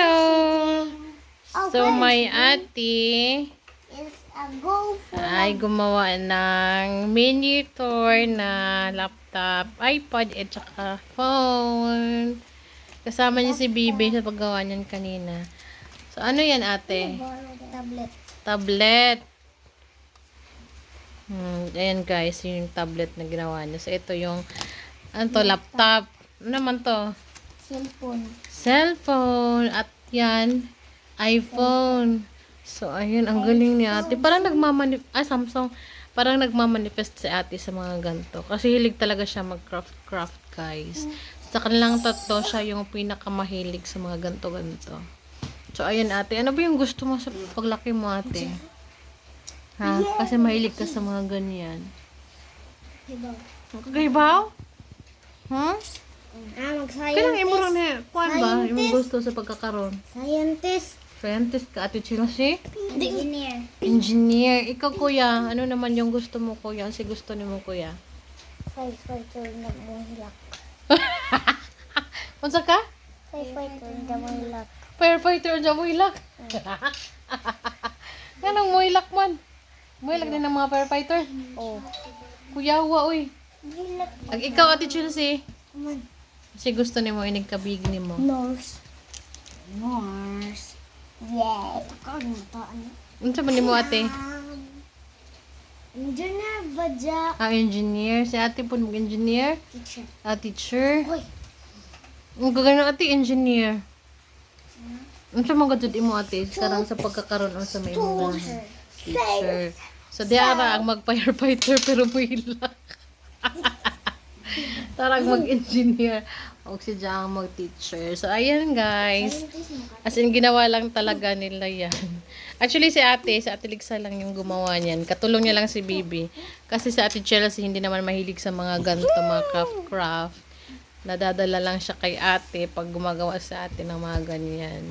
Hello! So, my ate is a go ay gumawa ng mini tour na laptop, iPod, at saka phone. Kasama niya si Bibi sa paggawa niyan kanina. So, ano yan ate? tablet. Tablet. Hmm, ayan guys, yun yung tablet na ginawa niya. So, ito yung, ano to, laptop. Ano naman to? Cellphone. Cellphone. At yan, iPhone. So, ayun, ang galing ni ate. Parang nagmamanif... Ah, Samsung. Parang nagmamanifest si ate sa mga ganito. Kasi hilig talaga siya mag-craft-craft, guys. Sa kanilang tatlo, siya yung pinakamahilig sa mga ganto-ganto. So, ayun ate. Ano ba yung gusto mo sa paglaki mo, ate? Ha? Kasi mahilig ka sa mga ganyan. Diba? Kagaybaw? Hmm? Ah, mag-scientist. Kailang imo rin eh. Kuan ba? Yung gusto sa pagkakaroon? Scientist. Scientist ka, ate Chelsea? Engineer. Engineer. Ikaw, kuya. Ano naman yung gusto mo, kuya? Kasi gusto ni mo, kuya. Firefighter na mohilak. Unsa ka? Firefighter na mohilak. Firefighter dyan mo ilak. Yan ang mo ilak man. Mo ilak din ng mga firefighter. Oh. Kuya, wa, uy. Ag ikaw, ate Chelsea. Man. Kasi gusto ni mo, inigkabig ni mo. Nurse. Nurse. Yeah. Takag mo ta. Ano? Unsa man ni mo, ate? Um, engineer ba dya? Ah, engineer. Si ate po mag-engineer. Teacher. Ah, teacher. Hoy. Ang gagano ate, engineer. Unsa man gud imo ate karang sa pagkakaroon o sa may mga Teacher. teacher. So di ara ang mag-firefighter pero buhilak. Tarang mag-engineer o si ang mag-teacher. So ayan guys. As in ginawa lang talaga nila yan. Actually si ate, si ate Ligsa lang yung gumawa niyan. Katulong niya lang si Bibi. Kasi si ate Chelsea hindi naman mahilig sa mga ganito, mga craft-craft. Nadadala lang siya kay ate pag gumagawa sa ate ng mga ganyan.